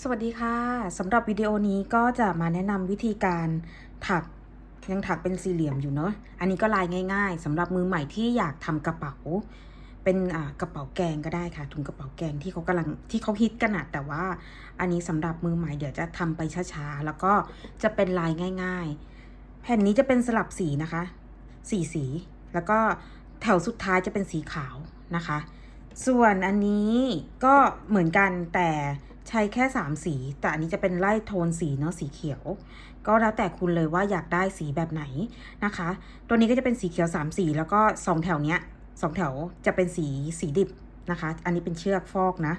สวัสดีค่ะสำหรับวิดีโอนี้ก็จะมาแนะนำวิธีการถักยังถักเป็นสี่เหลี่ยมอยู่เนาะอันนี้ก็ลายง่ายๆสำหรับมือใหม่ที่อยากทำกระเป๋า เป็นกระเป๋าแกงก็ได้ค่ะถุงกระเป๋าแกงที่เขากำลังที่เขาฮิตกันอะแต่ว่า อันนี้สำหรับมือใหม่เดี๋ยวจะทำไปช้าๆแล้วก็จะเป็นลายง่าย ๆ แผ่นนี้จะเป็นสลับสีนะคะสีสี แล้วก็แถวสุดท้ายจะเป็นสีขาวนะคะ ส่วนอันนี้ก็เหมือนกันแต่ ใช้แค่ 3 สี แต่อันนี้จะเป็นไล่โทนสีเนาะสีเขียว ก็แล้วแต่คุณเลยว่าอยากได้สีแบบไหนนะคะ ตัวนี้ก็จะเป็นสีเขียว 3 สี แล้วก็ 2 แถวเนี้ยสองแถวจะเป็นสีสีดิบนะคะ อันนี้เป็นเชือกฟอกนะ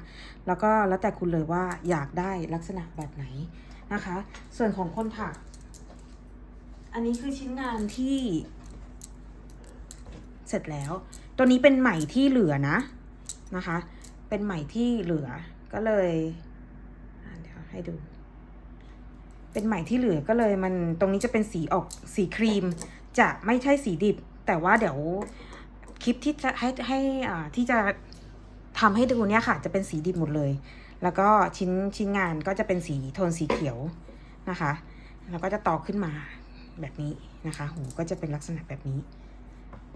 แล้วก็แล้วแต่คุณเลยว่าอยากได้ลักษณะแบบไหนนะคะ ส่วนของคนถัก อันนี้คือชิ้นงานที่ เสร็จแล้ว ตัวนี้เป็นไหมที่เหลือนะนะคะ เป็นไหมที่เหลือก็เลย ให้ดู เป็นไหม่ที่เหลือก็เลยมันตรงนี้จะเป็นสีออกสีครีม จะไม่ใช่สีดิบ แต่ว่าเดี๋ยวคลิปที่จะให้ให้อ่าที่จะทำให้ดูเนี้ยค่ะ จะเป็นสีดิบหมดเลย แล้วก็ชิ้นชิ้นงานก็จะเป็นสีโทนสีเขียวนะคะ แล้วก็จะต่อขึ้นมาแบบนี้นะคะ หูก็จะเป็นลักษณะแบบนี้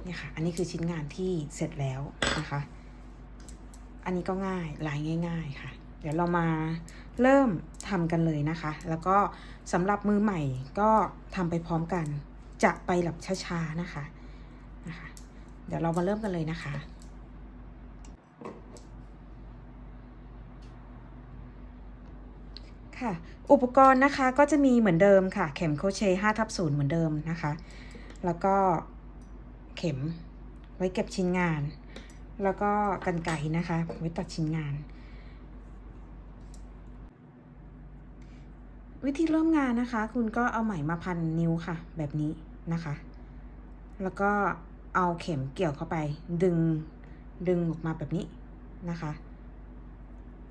เนี่ยค่ะ อันนี้คือชิ้นงานที่เสร็จแล้วนะคะ อันนี้ก็ง่ายลายง่าย ๆ ค่ะ เดี๋ยวเรามา เริ่มทำกันเลยนะคะ แล้วก็สำหรับมือใหม่ก็ทำไปพร้อมกัน จะไปหลับช้าๆนะคะนะคะ เดี๋ยวเรามาเริ่มกันเลยนะคะค่ะอุปกรณ์นะคะก็จะมีเหมือนเดิมค่ะ เข็มโครเชต์5ทับ0เหมือนเดิมนะคะ แล้วก็เข็มไว้เก็บชิ้นงาน แล้วก็กันไก่นะคะ ไว้ตัดชิ้นงาน วิธีเริ่มงานนะคะ คุณก็เอาไหมมาพันนิ้วค่ะ แบบนี้นะคะ แล้วก็เอาเข็มเกี่ยวเข้าไป ดึงดึงออกมาแบบนี้นะคะ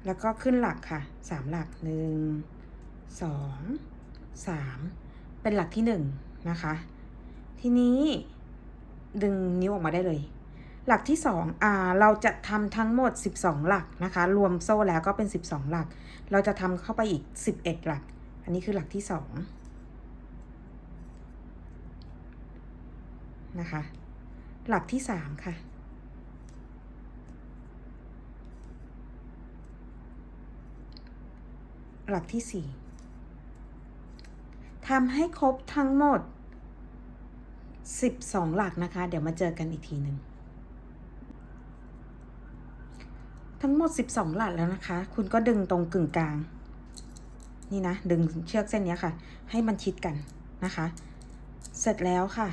แล้วก็ขึ้นหลักค่ะสามหลักหนึ่งสองสามเป็นหลักที่หนึ่งนะคะ ทีนี้ดึงนิ้วออกมาได้เลย หลักที่สองอ่าเราจะทำทั้งหมด 12 หลักนะคะ รวมโซ่แล้วก็เป็น 12 หลัก เราจะทำเข้าไปอีก 11 หลัก อันนี้คือหลักที่สองนะคะ หลักที่สามค่ะ หลักที่สี่ทำให้ครบทั้งหมด 12 หลักนะคะ เดี๋ยวมาเจอกันอีกทีหนึ่งทั้งหมด 12 หลักแล้วนะคะ คุณก็ดึงตรงกึ่งกลาง นี่นะ ดึงเชือกเส้นนี้ค่ะ ให้มันชิดกันนะคะ เสร็จแล้วค่ะ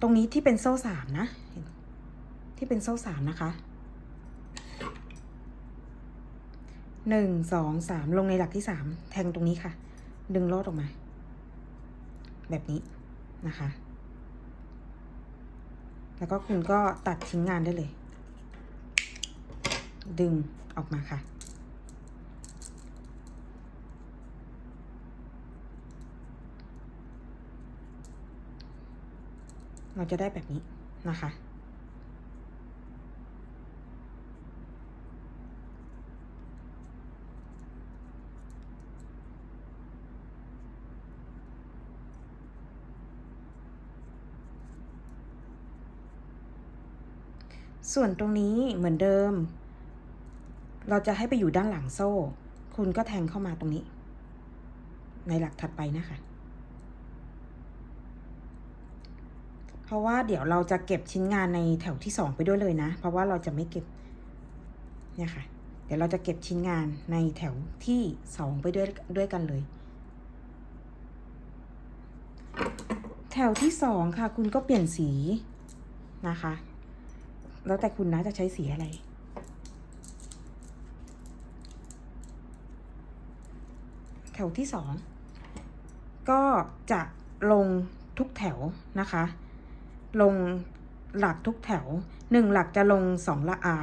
ตรงนี้ที่เป็นโซ่สามนะ ที่เป็นโซ่สามนะคะหนึ่งสองสามลงในหลักที่สามแทงตรงนี้ค่ะ ดึงโลดออกมา แบบนี้นะคะ แล้วก็คุณก็ตัดทิ้งงานได้เลย ดึงออกมาค่ะ เราจะได้แบบนี้นะคะ ส่วนตรงนี้เหมือนเดิม เราจะให้ไปอยู่ด้านหลังโซ่ คุณก็แทงเข้ามาตรงนี้ ในหลักถัดไปนะคะ เพราะว่าเดี๋ยวเราจะเก็บชิ้นงานในแถวที่สองไปด้วยเลยนะ เพราะว่าเราจะไม่เก็บเนี่ยค่ะ เดี๋ยวเราจะเก็บชิ้นงานในแถวที่สองไปด้วยด้วยกันเลย แถวที่สองค่ะ คุณก็เปลี่ยนสีนะคะ แล้วแต่คุณนะจะใช้สีอะไรแถวที่สองก็จะลงทุกแถวนะคะ ลงหลักทุกแถวหนึ่งหลักจะลงสองละอา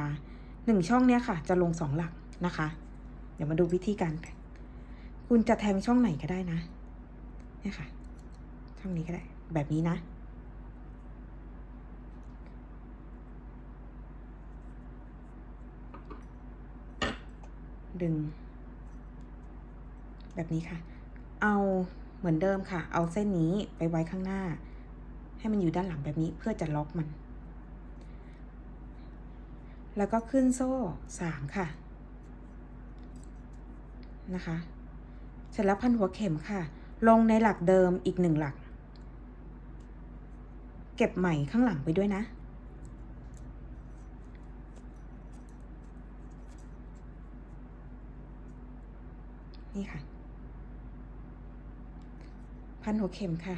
หนึ่งช่องเนี้ยค่ะ จะลงสองหลักนะคะ เดี๋ยวมาดูวิธีการกันคุณจะแทงช่องไหนก็ได้นะเนี่ยค่ะ ช่องนี้ก็ได้ แบบนี้นะ ดึง แบบนี้ค่ะ เอาเหมือนเดิมค่ะ เอาเส้นนี้ไปไว้ข้างหน้า ให้มันอยู่ด้านหลังแบบนี้เพื่อจะล็อกมัน แล้วก็ขึ้นโซ่สามค่ะ นะคะ เสร็จแล้วพันหัวเข็มค่ะ ลงในหลักเดิมอีกหนึ่งหลัก เก็บใหม่ข้างหลังไปด้วยนะนี่ค่ะ พันหัวเข็มค่ะ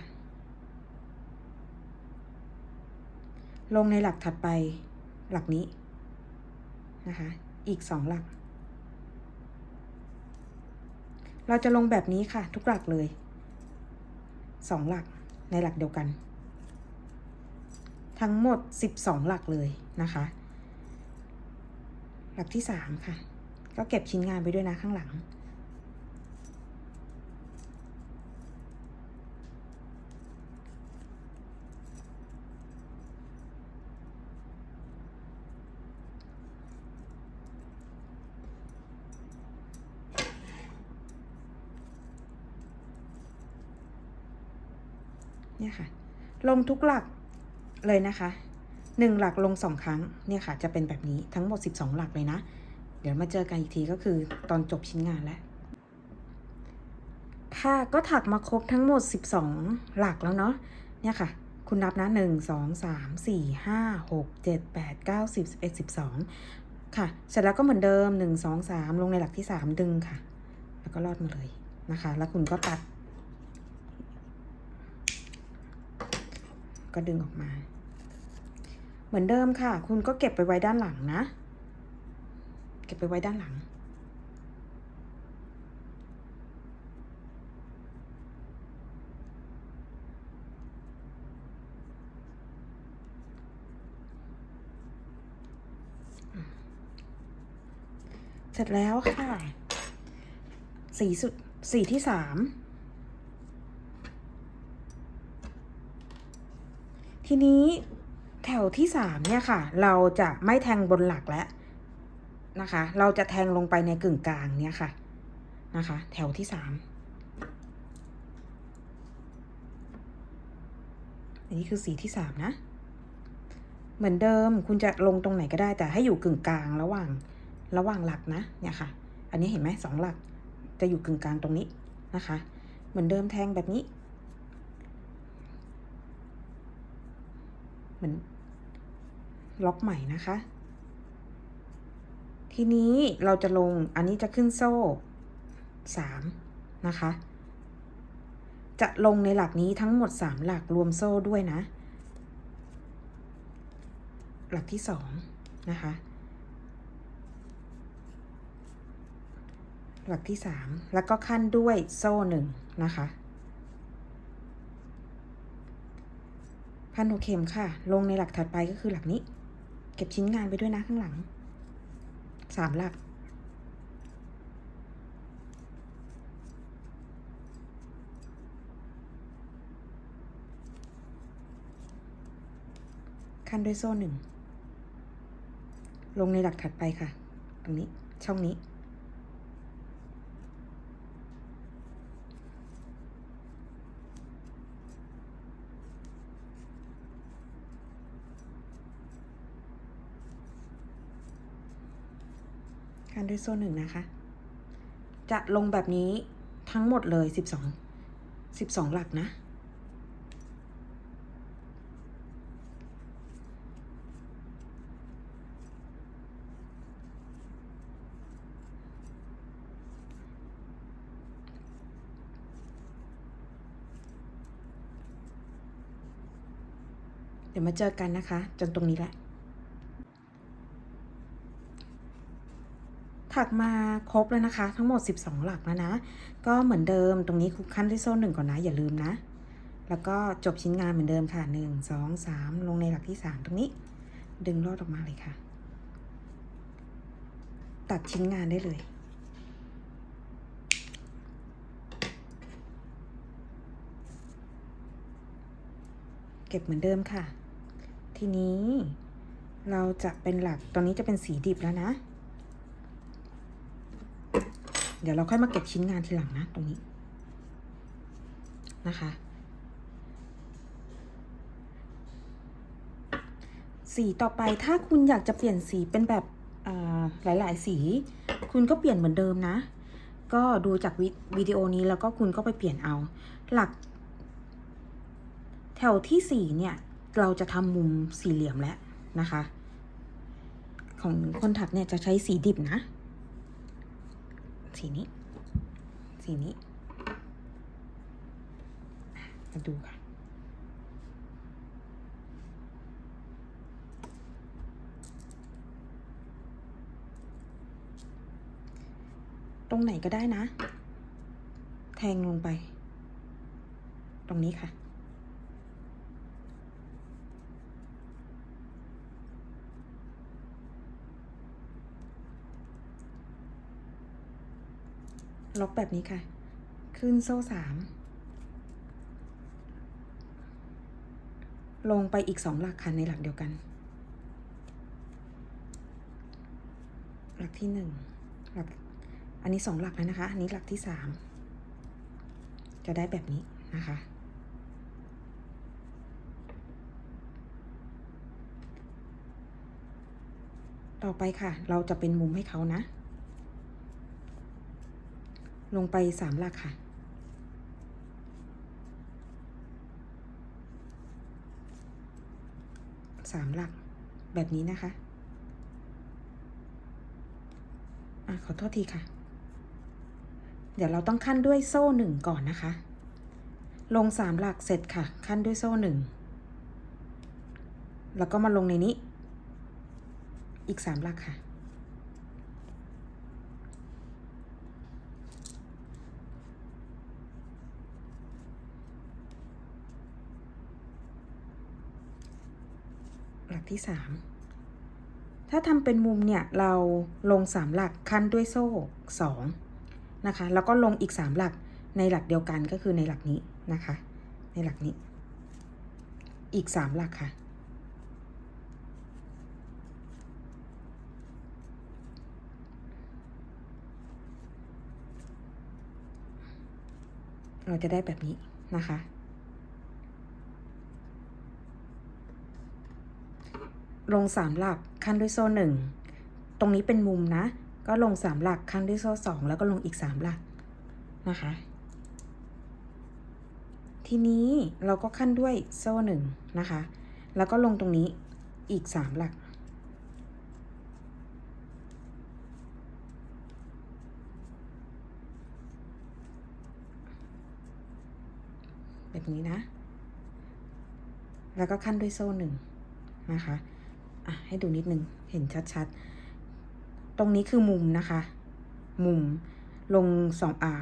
ลงในหลักถัดไปหลักนี้นะคะ อีกสองหลัก เราจะลงแบบนี้ค่ะ ทุกหลักเลยสองหลักในหลักเดียวกัน ทั้งหมดสิบสองหลักเลยนะคะ หลักที่สามค่ะ ก็เก็บชิ้นงานไปด้วยนะข้างหลัง เนี่ยค่ะ ลงทุกหลักเลยนะคะหนึ่งหลักลงสองครั้ง เนี่ยค่ะ จะเป็นแบบนี้ทั้งหมด 12 หลักเลยนะ เดี๋ยวมาเจอกันอีกทีก็คือตอนจบชิ้นงานแล้วค่ะก็ถักมาครบทั้งหมด 12 หลักแล้วเนาะเนี่ยค่ะ คุณนับนะ 1 2 3 4 5 6 7 8 9 10 11 12 ค่ะ เสร็จแล้วก็เหมือนเดิม 1 2 3 ลงในหลักที่ 3 ดึงค่ะ แล้วก็ลอดมาเลยนะคะ แล้วคุณก็ตัด ก็ดึงออกมา เหมือนเดิมค่ะ คุณก็เก็บไปไว้ด้านหลังนะ เก็บไปไว้ด้านหลัง เสร็จแล้วค่ะ สีสุดสีที่สาม ทีนี้แถวที่สามเนี่ยค่ะ เราจะไม่แทงบนหลักแล้วนะคะ เราจะแทงลงไปในกึ่งกลางเนี่ยค่ะนะคะ แถวที่สามอันนี้คือสีที่สามนะ เหมือนเดิมคุณจะลงตรงไหนก็ได้แต่ให้อยู่กึ่งกลางระหว่างระหว่างหลักนะเนี่ยค่ะ อันนี้เห็นไหมสองหลักจะอยู่กึ่งกลางตรงนี้นะคะ เหมือนเดิมแทงแบบนี้ เหมือนล็อกใหม่นะคะ ทีนี้เราจะลงอันนี้จะขึ้นโซ่สามนะคะ จะลงในหลักนี้ทั้งหมดสามหลักรวมโซ่ด้วยนะ หลักที่สองนะคะ หลักที่สามแล้วก็ขั้นด้วยโซ่หนึ่งนะคะ พันหัวเข็มค่ะ ลงในหลักถัดไปก็คือหลักนี้ เก็บชิ้นงานไปด้วยนะข้างหลังสามหลัก ขั้นด้วยโซ่หนึ่ง ลงในหลักถัดไปค่ะ ตรงนี้ช่องนี้ ด้วยโซ่หนึ่งนะคะ จะลงแบบนี้ทั้งหมดเลยสิบสองสิบสองหลักนะ เดี๋ยวมาเจอกันนะคะ จนตรงนี้แหละ ถักมาครบแล้วนะคะ ทั้งหมด 12 หลักแล้วนะ ก็เหมือนเดิมตรงนี้คุกขั้นที่โซ่หนึ่งก่อนนะ อย่าลืมนะ แล้วก็จบชิ้นงานเหมือนเดิมค่ะ 1 2 3 ลงในหลักที่ 3 ตรงนี้ ดึงลอดออกมาเลยค่ะ ตัดชิ้นงานได้เลย เก็บเหมือนเดิมค่ะ ทีนี้เราจะเป็นหลักตอนนี้จะเป็นสีดิบแล้วนะ เดี๋ยวเราค่อยมาเก็บชิ้นงานทีหลังนะตรงนี้นะคะ สีต่อไปถ้าคุณอยากจะเปลี่ยนสีเป็นแบบอ่าหลาย ๆ สี คุณก็เปลี่ยนเหมือนเดิมนะ ก็ดูจากววิดีโอนี้แล้วก็คุณก็ไปเปลี่ยนเอา หลัก แถวที่สี่เนี่ย เราจะทำมุมสี่เหลี่ยมแล้วนะคะ ของคนถักเนี่ยจะใช้สีดิบนะ สีนี้ สีนี้ มาดูค่ะ ตรงไหนก็ได้นะ แทงลงไป ตรงนี้ค่ะ ล็อกแบบนี้ค่ะ ขึ้นโซ่สาม ลงไปอีกสองหลักค่ะในหลักเดียวกัน หลักที่หนึ่งหลัก อันนี้สองหลักแล้วนะคะ อันนี้หลักที่สาม จะได้แบบนี้นะคะต่อไปค่ะ เราจะเป็นมุมให้เขานะ ลงไปสามหลักค่ะ สามหลัก แบบนี้นะคะอะขอโทษทีค่ะ เดี๋ยวเราต้องขั้นด้วยโซ่หนึ่งก่อนนะคะ ลงสามหลักเสร็จค่ะ ขั้นด้วยโซ่หนึ่งแล้วก็มาลงในนี้ อีกสามหลักค่ะ กที่สามถ้าทำเป็นมุมเนี่ยเราลงสามหลักขั้นด้วยโซ่สองนะคะ แล้วก็ลงอีกสามหลักในหลักเดียวกันก็คือในหลักนี้นะคะ ในหลักนี้ อีกสามหลักค่ะ เราจะได้แบบนี้นะคะ ลงสามหลักขั้นด้วยโซ่หนึ่งตรงนี้เป็นมุมนะ ก็ลงสามหลักขั้นด้วยโซ่สองแล้วก็ลงอีกสามหลักนะคะ ทีนี้เราก็ขั้นด้วยโซ่หนึ่งนะคะ แล้วก็ลงตรงนี้อีกสามหลัก แบบนี้นะ แล้วก็ขั้นด้วยโซ่หนึ่งนะคะ อะให้ดูนิดนึง เห็นชัดๆ ตรงนี้คือมุมนะคะ มุมลงสองอา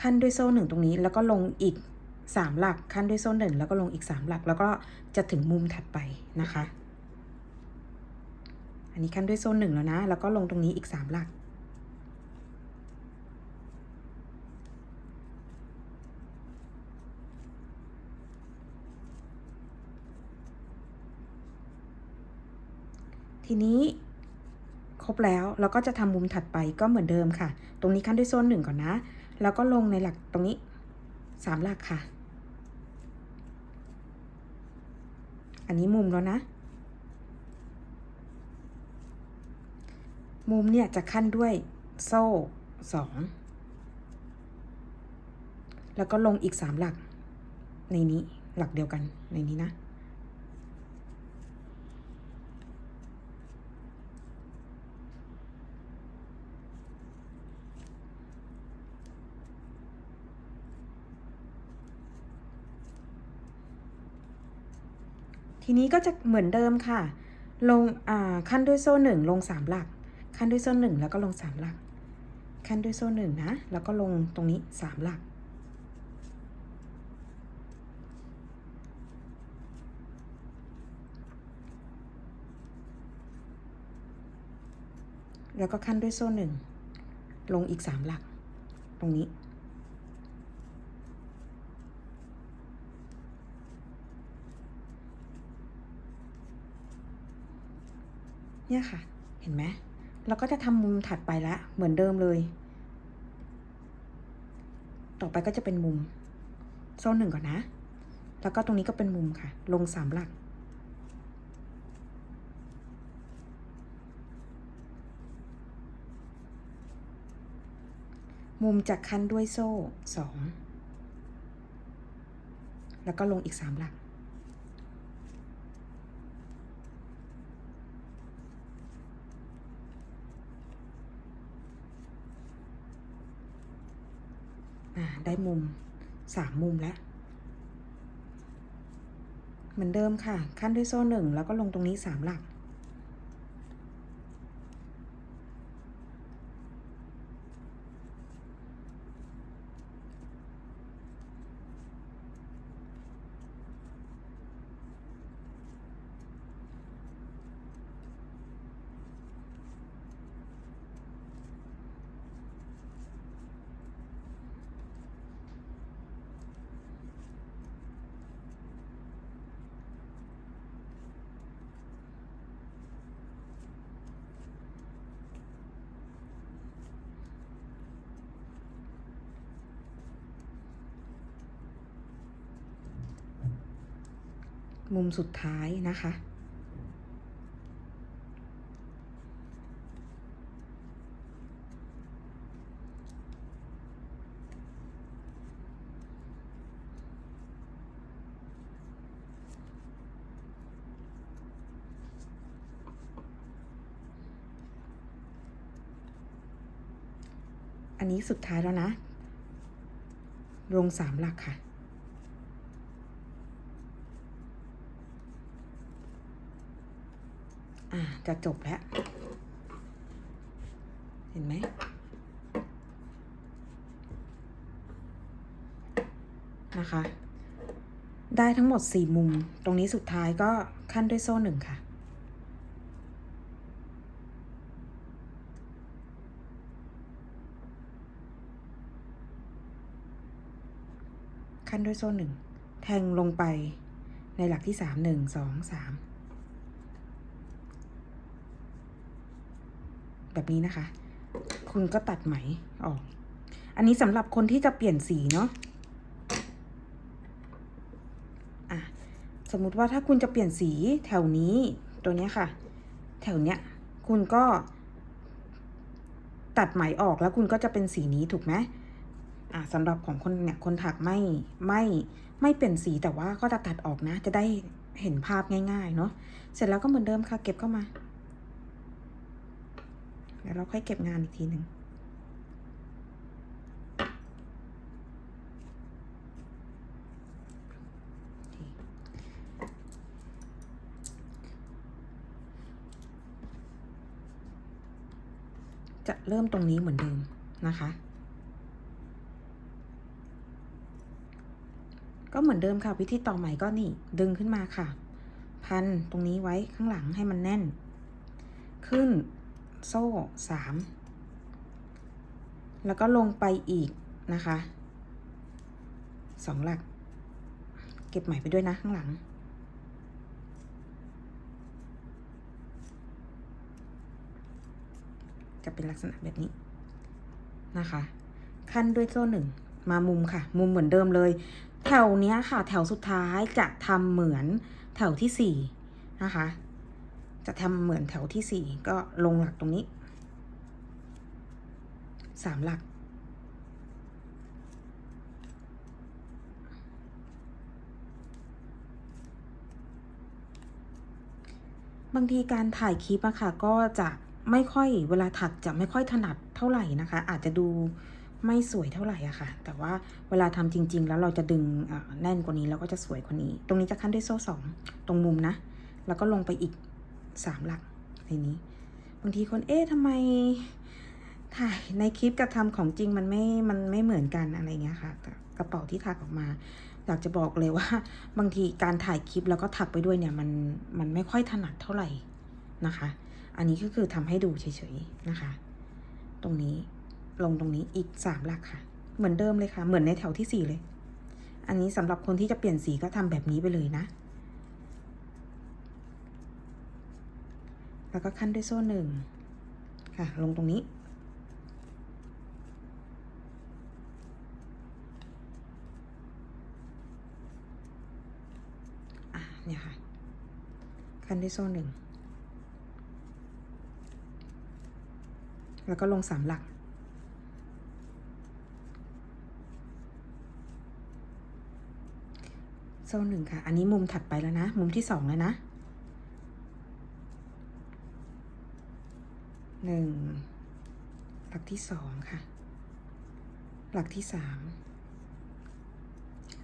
ขั้นด้วยโซ่หนึ่งตรงนี้ แล้วก็ลงอีกสามหลักขั้นด้วยโซ่หนึ่งแล้วก็ลงอีกสามหลัก แล้วก็จะถึงมุมถัดไปนะคะ อันนี้ขั้นด้วยโซ่หนึ่งแล้วนะ แล้วก็ลงตรงนี้อีกสามหลัก ทีนี้ครบแล้วเราก็จะทำมุมถัดไปก็เหมือนเดิมค่ะ ตรงนี้ขั้นด้วยโซนหนึ่งก่อนนะ แล้วก็ลงในหลักตรงนี้สามหลักค่ะ อันนี้มุมแล้วนะ มุมเนี่ยจะขั้นด้วยโซ่สองแล้วก็ลงอีกสามหลัก ในนี้หลักเดียวกันในนี้นะ ทีนี้ก็จะเหมือนเดิมค่ะ ลงอ่าขั้นด้วยโซ่หนึ่งลงสามหลัก ขั้นด้วยโซ่หนึ่งแล้วก็ลงสามหลัก ขั้นด้วยโซ่หนึ่งนะ แล้วก็ลงตรงนี้สามหลัก แล้วก็ขั้นด้วยโซ่หนึ่งลงอีกสามหลัก ตรงนี้ เนี่ยค่ะ เห็นไหมเราก็จะทำมุมถัดไปละ เหมือนเดิมเลย ต่อไปก็จะเป็นมุม โซ่หนึ่งก่อนนะ แล้วก็ตรงนี้ก็เป็นมุมค่ะ ลงสามหลัก มุมจะคั้นด้วยโซ่สอง แล้วก็ลงอีกสามหลัก อ่า ได้มุมสามมุมแล้ว เหมือนเดิมค่ะ ขั้นด้วยโซ่หนึ่งแล้วก็ลงตรงนี้สามหลัก มุมสุดท้ายนะคะ อันนี้สุดท้ายแล้วนะ ลงสามหลักค่ะ่าจะจบแล้ว เห็นไหมนะคะ ได้ทั้งหมด 4 มุม ตรงนี้สุดท้ายก็ขั้นด้วยโซ่หนึ่งค่ะ ขั้นด้วยโซ่หนึ่ง แทงลงไปในหลักที่ 3 1 2 3 แบบนี้นะคะ คุณก็ตัดไหมออก อันนี้สำหรับคนที่จะเปลี่ยนสีเนาะอะสมมุติว่าถ้าคุณจะเปลี่ยนสีแถวนี้ตัวเนี้ยค่ะ แถวเนี้ยคุณก็ ตัดไหมออกแล้วคุณก็จะเป็นสีนี้ถูกไหมอะสำหรับของคนเนี่ยคนถักไม่ไม่ไม่เปลี่ยนสีแต่ว่าก็จะตัดออกนะ จะได้เห็นภาพง่ายๆเนาะเสร็จแล้วก็เหมือนเดิมค่ะ เก็บเข้ามา เดี๋ยวเราค่อยเก็บงานอีกทีหนึ่งจะเริ่มตรงนี้เหมือนเดิมนะคะ ก็เหมือนเดิมค่ะ วิธีต่อใหม่ก็นี่ ดึงขึ้นมาค่ะ พันตรงนี้ไว้ข้างหลังให้มันแน่น ขึ้น โซ่สามแล้วก็ลงไปอีกนะคะสองหลัก เก็บไหมไปด้วยนะข้างหลัง จะเป็นลักษณะแบบนี้นะคะ ขั้นด้วยโซ่หนึ่งมามุมค่ะ มุมเหมือนเดิมเลย แถวเนี้ยค่ะ แถวสุดท้ายจะทำเหมือนแถวที่สี่นะคะ จะทำเหมือนแถวที่สี่ก็ลงหลักตรงนี้สามหลัก บางทีการถ่ายคลิปอะค่ะ ก็จะไม่ค่อยเวลาถักจะไม่ค่อยถนัดเท่าไหร่นะคะ อาจจะดูไม่สวยเท่าไหร่อะค่ะ แต่ว่าเวลาทำจริง ๆ แล้วเราจะดึงแน่นกว่านี้แล้วก็จะสวยกว่านี้ ตรงนี้จะขั้นด้วยโซ่สองตรงมุมนะ แล้วก็ลงไปอีก สามหลักในนี้ บางทีคนเอ๊ะทำไมถ่ายในคลิปกับทำของจริงมันไม่ มันไม่เหมือนกันอะไรเงี้ยค่ะกระเป๋าที่ถักออกมา อยากจะบอกเลยว่า บางทีการถ่ายคลิปแล้วก็ถักไปด้วยเนี่ยมันมันไม่ค่อยถนัดเท่าไหร่นะคะ อันนี้ก็คือทำให้ดูเฉยๆนะคะ ตรงนี้ลงตรงนี้อีกสามหลักค่ะ เหมือนเดิมเลยค่ะ เหมือนในแถวที่สี่เลย อันนี้สำหรับคนที่จะเปลี่ยนสีก็ทำแบบนี้ไปเลยนะ แล้วก็ขั้นด้วยโซ่หนึ่งค่ะ ลงตรงนี้อะเนี่ยค่ะ ขั้นด้วยโซ่หนึ่ง แล้วก็ลงสามหลัก โซ่หนึ่งค่ะ อันนี้มุมถัดไปแล้วนะ มุมที่สองแล้วนะ หนึ่งหลักที่สองค่ะ หลักที่สาม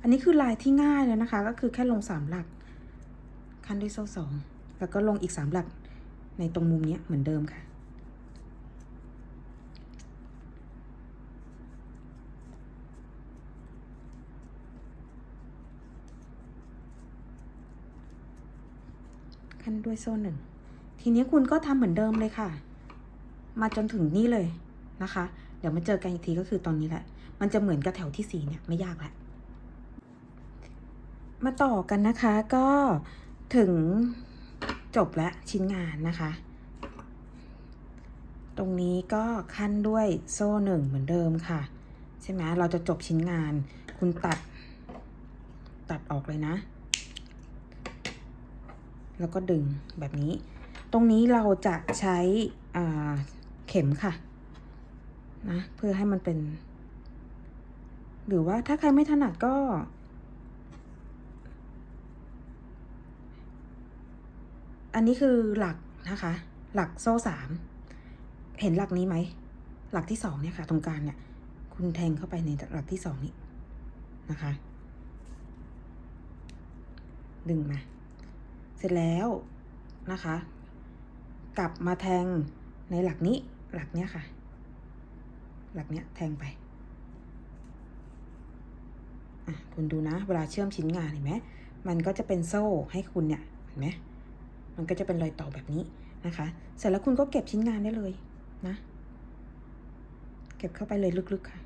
อันนี้คือลายที่ง่ายเลยนะคะ ก็คือแค่ลงสามหลัก ขั้นด้วยโซ่สองแล้วก็ลงอีกสามหลักในตรงมุมนี้เหมือนเดิมค่ะ ขั้นด้วยโซ่หนึ่งทีนี้คุณก็ทำเหมือนเดิมเลยค่ะ มาจนถึงนี่เลยนะคะ เดี๋ยวมาเจอกันอีกทีก็คือตอนนี้แหละ มันจะเหมือนกับแถวที่สี่เนี่ยไม่ยากแหละ มาต่อกันนะคะก็ถึงจบแล้วชิ้นงานนะคะ ตรงนี้ก็ขั้นด้วยโซ่หนึ่งเหมือนเดิมค่ะ ใช่ไหมเราจะจบชิ้นงาน คุณตัด ตัดออกเลยนะ แล้วก็ดึงแบบนี้ ตรงนี้เราจะใช้อ่า เข็มค่ะนะเพื่อให้มันเป็น หรือว่าถ้าใครไม่ถนัดก็ อันนี้คือหลักนะคะ หลักโซ่สามเห็นหลักนี้ไหม หลักที่สองเนี่ยค่ะ ตรงกลางเนี่ย คุณแทงเข้าไปในหลักที่สองนี้นะคะ ดึงมา เสร็จแล้วนะคะ กลับมาแทงในหลักนี้ หลักเนี้ยค่ะ หลักเนี้ยแทงไปคุณดูนะ เวลาเชื่อมชิ้นงานเห็นไหมมันก็จะเป็นโซ่ให้คุณเนี่ยเห็นไหมมันก็จะเป็นรอยต่อแบบนี้นะคะ เสร็จแล้วคุณก็เก็บชิ้นงานได้เลยนะ เก็บเข้าไปเลยลึกๆค่ะ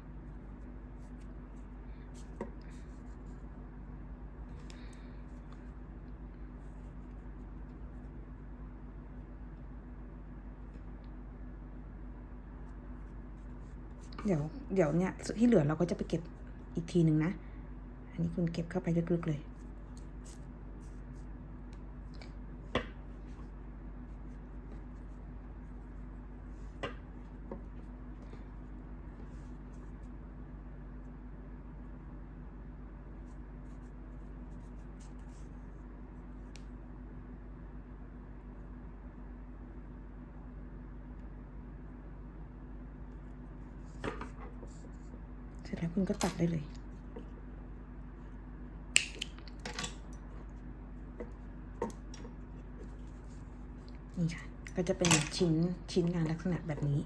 เดี๋ยวเดี๋ยวเนี่ยที่เหลือเราก็จะไปเก็บอีกทีหนึ่งนะ อันนี้คุณเก็บเข้าไปลึกๆเลย เสร็จแล้วคุณก็ตัดได้เลยนี่ค่ะ ก็จะเป็นชิ้นชิ้นงานลักษณะแบบนี้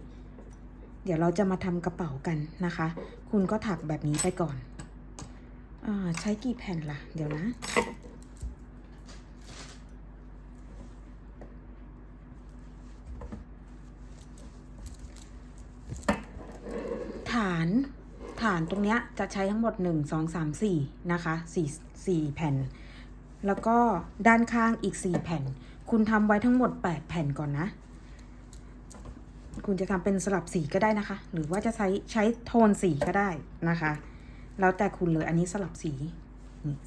เดี๋ยวเราจะมาทำกระเป๋ากันนะคะ คุณก็ถักแบบนี้ไปก่อนอาใช้กี่แผ่นล่ะ เดี๋ยวนะ ฐานฐานตรงเนี้ยจะใช้ทั้งหมด 1 2 3 4 นะคะ4 4แผ่น แล้วก็ด้านข้างอีก 4 แผ่น คุณทำไว้ทั้งหมด 8 แผ่นก่อนนะ คุณจะทำเป็นสลับสีก็ได้นะคะ หรือว่าจะใช้ใช้โทนสีก็ได้นะคะ แล้วแต่คุณเลยอันนี้สลับสีนี่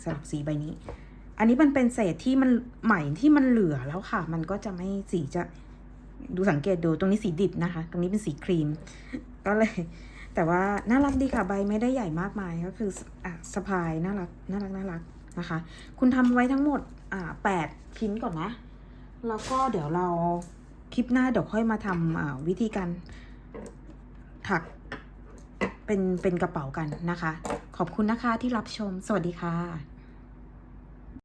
สลับสีใบนี้ อันนี้มันเป็นเศษที่มันใหม่ที่มันเหลือแล้วค่ะ มันก็จะไม่สีจะดูสังเกตดูตรงนี้สีดิบนะคะ ตรงนี้เป็นสีครีม ก็เลย แต่ว่าน่ารักดีค่ะใบไม่ได้ใหญ่มากมายก็คืออะสะพายน่ารักน่ารักน่ารักนะคะ คุณทำไว้ทั้งหมดอ่าแปดชิ้นก่อนนะ แล้วก็เดี๋ยวเราคลิปหน้าเดี๋ยวค่อยมาทำอ่าวิธีการถักเป็นเป็นกระเป๋ากันนะคะ ขอบคุณนะคะที่รับชม สวัสดีค่ะ